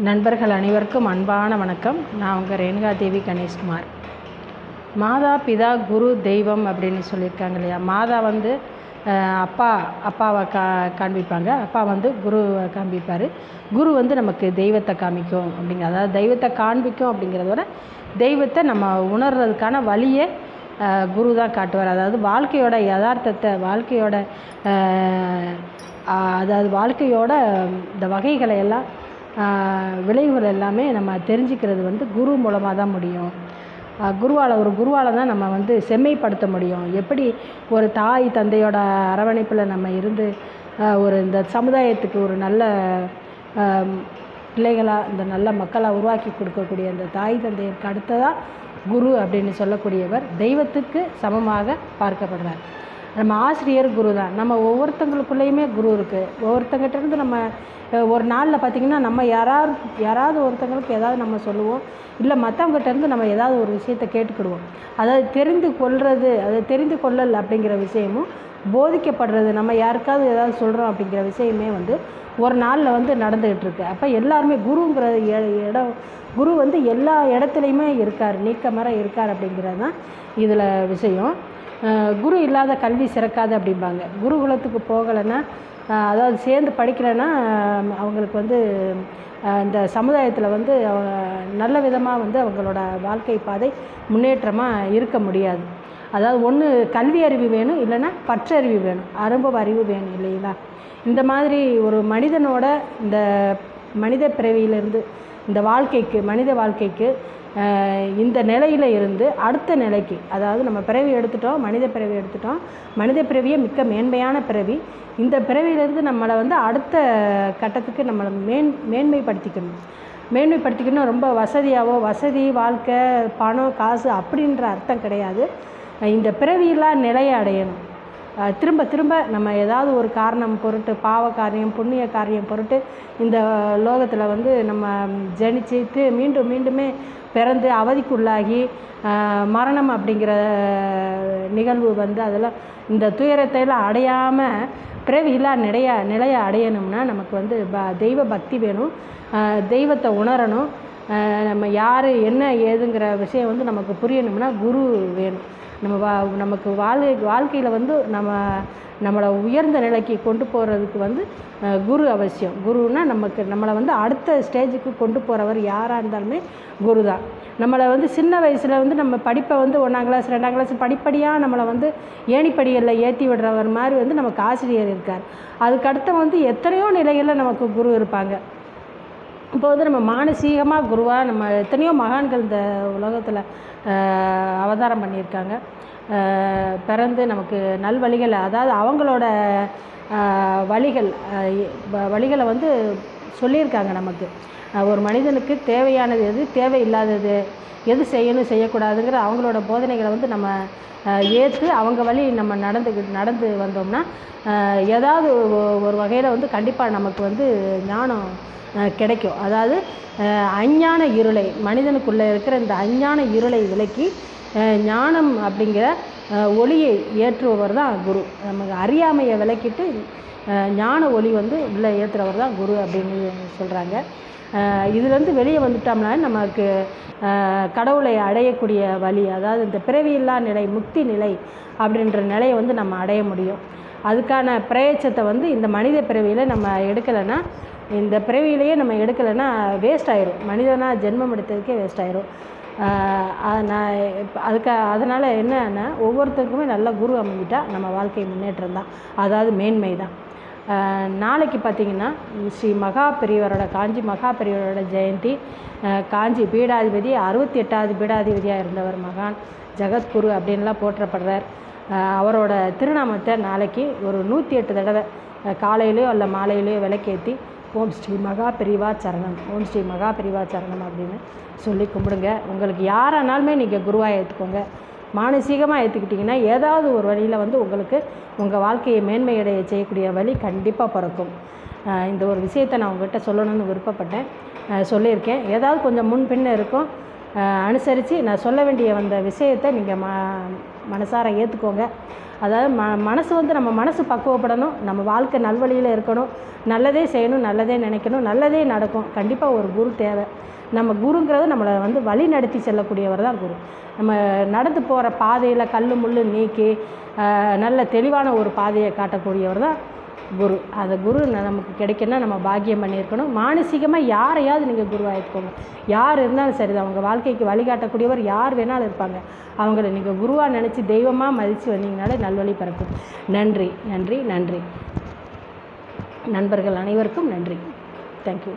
நண்பர்கள் அனைவருக்கும் அன்பான வணக்கம். நான் உங்கள் ரேணுகா தேவி கணேஷ்குமார். மாதா பிதா குரு தெய்வம் அப்படின்னு சொல்லியிருக்காங்க இல்லையா? மாதா வந்து அப்பா அப்பாவை கா காண்பிப்பாங்க. அப்பா வந்து குருவை காண்பிப்பார். குரு வந்து நமக்கு தெய்வத்தை காமிக்கும் அப்படிங்க அதாவது தெய்வத்தை காண்பிக்கும் அப்படிங்கிறத விட தெய்வத்தை நம்ம உணர்றதுக்கான வழியை குரு தான் காட்டுவார். அதாவது வாழ்க்கையோட யதார்த்தத்தை வாழ்க்கையோட அதாவது வாழ்க்கையோட இந்த வகைகளை எல்லாம் விளைவுகள் எல்லாமே நம்ம தெரிஞ்சுக்கிறது வந்து குரு மூலமாக தான் முடியும். குருவால் ஒரு குருவால் தான் நம்ம வந்து செம்மைப்படுத்த முடியும். எப்படி ஒரு தாய் தந்தையோட அரவணைப்பில் நம்ம இருந்து ஒரு இந்த சமுதாயத்துக்கு ஒரு நல்ல பிள்ளைகளாக இந்த நல்ல மக்களாக உருவாக்கி கொடுக்கக்கூடிய அந்த தாய் தந்தையருக்கு அடுத்ததாக குரு அப்படின்னு சொல்லக்கூடியவர் தெய்வத்துக்கு சமமாக பார்க்கப்படுறார். நம்ம ஆசிரியர் குரு தான் நம்ம ஒவ்வொருத்தங்களுக்குள்ளேயுமே குரு இருக்குது ஒவ்வொருத்தங்கிட்டேருந்து நம்ம ஒரு நாளில் பார்த்திங்கன்னா நம்ம யாராவது யாராவது ஒருத்தங்களுக்கு ஏதாவது நம்ம சொல்லுவோம். இல்லை மற்றவங்ககிட்டேருந்து நம்ம ஏதாவது ஒரு விஷயத்தை கேட்டுக்கிடுவோம். அதாவது தெரிந்து கொள்வது அதை தெரிந்து கொள்ளல் அப்படிங்கிற விஷயமும் போதிக்கப்படுறது நம்ம யாருக்காவது ஏதாவது சொல்கிறோம் அப்படிங்கிற விஷயமே வந்து ஒரு நாளில் வந்து நடந்துகிட்டு இருக்கு. அப்போ எல்லாருமே குருங்கிற இடம் குரு வந்து எல்லா இடத்துலையுமே இருக்கார் நீக்கமர இருக்கார் அப்படிங்கிறது தான் இதில் விஷயம். குரு இல்லாத கல்வி சிறக்காது அப்படிம்பாங்க. குருகுலத்துக்கு போகலைன்னா அதாவது சேர்ந்து படிக்கலைன்னா அவங்களுக்கு வந்து இந்த சமுதாயத்தில் வந்து நல்ல விதமாக வந்து அவங்களோட வாழ்க்கை பாதை முன்னேற்றமாக இருக்க முடியாது. அதாவது ஒன்று கல்வி அறிவு வேணும் இல்லைன்னா பற்றறிவு வேணும். அனுபவ அறிவு வேணும் இல்லைங்களா? இந்த மாதிரி ஒரு மனிதனோட இந்த மனித பிறவியிலிருந்து இந்த வாழ்க்கைக்கு மனித வாழ்க்கைக்கு இந்த நிலையில் இருந்து அடுத்த நிலைக்கு அதாவது நம்ம பிறவி எடுத்துட்டோம் மனித பிறவி எடுத்துட்டோம் மனித பிறவியே மிக்க மேன்மையான பிறவி இந்த பிறவியிலிருந்து நம்மளை வந்து அடுத்த கட்டத்துக்கு நம்மளை மேன் மேன்மைப்படுத்திக்கணும். மேன்மைப்படுத்திக்கணும் ரொம்ப வசதியாகவோ வசதி வாழ்க்கை பணம் காசு அப்படின்ற அர்த்தம் கிடையாது. இந்த பிறவியெல்லாம் நிலையை அடையணும். திரும்ப திரும்ப நம்ம ஏதாவது ஒரு காரணம் பொருட்டு பாவ காரியம் புண்ணிய காரியம் பொருட்டு இந்த லோகத்தில் வந்து நம்ம ஜனிச்சு மீண்டும் மீண்டுமே பிறந்து அவதிக்குள்ளாகி மரணம் அப்படிங்கிற நிகழ்வு வந்து அதெல்லாம் இந்த துயரத்தையெல்லாம் அடையாமல் பிறவியில்லா நிலைய நிலையை அடையணும்னா நமக்கு வந்து ப தெய்வ பக்தி வேணும். தெய்வத்தை உணரணும். நம்ம யார் என்ன ஏதுங்கிற விஷயம் வந்து நமக்கு புரியணும்னா குரு வேணும். நம்ம வா நமக்கு வாழ்க்கை வாழ்க்கையில் வந்து நம்ம நம்மளை உயர்ந்த நிலைக்கு கொண்டு போகிறதுக்கு வந்து குரு அவசியம். குருன்னா நமக்கு நம்மளை வந்து அடுத்த ஸ்டேஜுக்கு கொண்டு போகிறவர் யாராக இருந்தாலுமே குரு தான் நம்மளை வந்து சின்ன வயசில் வந்து நம்ம படிப்பை வந்து ஒன்றாம் கிளாஸ் ரெண்டாம் கிளாஸ் படிப்படியாக நம்மளை வந்து ஏணிப்படிகளில் ஏற்றி விடுறவர் மாதிரி வந்து நமக்கு ஆசிரியர் இருக்கார். அதுக்கடுத்த வந்து எத்தனையோ நிலைகளில் நமக்கு குரு இருப்பாங்க. இப்போ வந்து நம்ம மானசீகமாக குருவாக நம்ம எத்தனையோ மகான்கள் இந்த உலகத்தில் அவதாரம் பண்ணியிருக்காங்க. பிறந்து நமக்கு நல்வழிகளை அதாவது அவங்களோட வழிகள் வழிகளை வந்து சொல்லியிருக்காங்க நமக்கு. ஒரு மனிதனுக்கு தேவையானது எது தேவையில்லாதது எது செய்யணும் செய்யக்கூடாதுங்கிற அவங்களோட போதனைகளை வந்து நம்ம ஏற்று அவங்க வழி நம்ம நடந்து நடந்து வந்தோம்னா ஏதாவது ஒரு வகையில் வந்து கண்டிப்பாக நமக்கு வந்து ஞானம் கிடைக்கும். அதாவது அஞ்ஞான இருளை மனிதனுக்குள்ளே இருக்கிற இந்த அஞ்ஞான இருளை விலக்கி ஞானம் அப்படிங்கிற ஒளியை ஏற்றுபவர் தான் குரு. நமக்கு அறியாமையை விலக்கிட்டு ஞான ஒளி வந்து உள்ளே ஏற்றுறவர் தான் குரு அப்படின்னு சொல்கிறாங்க இதுலேருந்து வெளியே வந்துட்டோம்னா நமக்கு கடவுளை அடையக்கூடிய வழி அதாவது இந்த பிறவியில்லா நிலை முக்தி நிலை அப்படின்ற நிலையை வந்து நம்ம அடைய முடியும். அதுக்கான பிரயச்சத்தை வந்து இந்த மனித பிறவியில் நம்ம எடுக்கலைன்னா இந்த பிறவியிலேயே நம்ம எடுக்கலைன்னா வேஸ்ட் ஆயிரும். மனிதனாக ஜென்மம் எடுத்ததுக்கே வேஸ்ட் ஆயிரும். நான் அதுக்கு அதனால் என்னன்னா ஒவ்வொருத்தருக்குமே நல்ல குரு அமைஞ்சிட்டால் நம்ம வாழ்க்கை முன்னேற்றம் தான். அதாவது மேன்மை தான். நாளைக்கு பார்த்தீங்கன்னா ஸ்ரீ மகா பெரியவரோட காஞ்சி மகா பெரியவரோட ஜெயந்தி காஞ்சி பீடாதிபதி அறுபத்தி எட்டாவது பீடாதிபதியாக இருந்தவர் மகான் ஜெகத்குரு அப்படின்லாம் போற்றப்படுறார். அவரோட திருநாமத்தை நாளைக்கு ஒரு நூற்றி எட்டு தடவை காலையிலையோ அல்ல மாலையிலையோ விளக்கேற்றி ஓம் ஸ்ரீ மகா பிரிவா சரணம். ஓம் ஸ்ரீ மகா பிரிவா சரணம் அப்படின்னு சொல்லி கும்பிடுங்க. உங்களுக்கு யாரானாலுமே நீங்கள் குருவாக ஏற்றுக்கோங்க மானசீகமாக ஏற்றுக்கிட்டிங்கன்னா ஏதாவது ஒரு வழியில் வந்து உங்களுக்கு உங்கள் வாழ்க்கையை மேன்மையடைய செய்யக்கூடிய வழி கண்டிப்பாக பிறக்கும். இந்த ஒரு விஷயத்தை நான் உங்கள்கிட்ட சொல்லணும்னு விருப்பப்பட்டேன். சொல்லியிருக்கேன். ஏதாவது கொஞ்சம் முன்பின்ன இருக்கும். அனுசரித்து நான் சொல்ல வேண்டிய வந்த விஷயத்தை நீங்கள் ம மனசார ஏற்றுக்கோங்க அதாவது ம மனசு வந்து நம்ம மனசு பக்குவப்படணும். நம்ம வாழ்க்கை நல்வழியில் இருக்கணும். நல்லதே செய்யணும் நல்லதே நினைக்கணும் நல்லதே நடக்கும். கண்டிப்பாக ஒரு குரு தேவை. நம்ம குருங்கிறது நம்மளை வந்து வழி நடத்தி செல்லக்கூடியவர் தான் குரு. நம்ம நடந்து போகிற பாதையில் கல் முள் நீக்கி நல்ல தெளிவான ஒரு பாதையை காட்டக்கூடியவர் தான் குரு. அந்த குரு நமக்கு கிடைக்கணும்னா நம்ம பாக்கியம் பண்ணியிருக்கணும். மானசீகமாக யாரையாவது நீங்கள் குருவாக யார் இருந்தாலும் சரி அவங்க வாழ்க்கைக்கு வழிகாட்டக்கூடியவர் யார் வேணாலும் இருப்பாங்க. அவங்கள நீங்கள் குருவாக நினச்சி தெய்வமாக மதித்து வந்தீங்கனாலே நல்வழி பிறக்கும் நன்றி நன்றி நன்றி. நண்பர்கள் அனைவருக்கும் நன்றி. தேங்க்யூ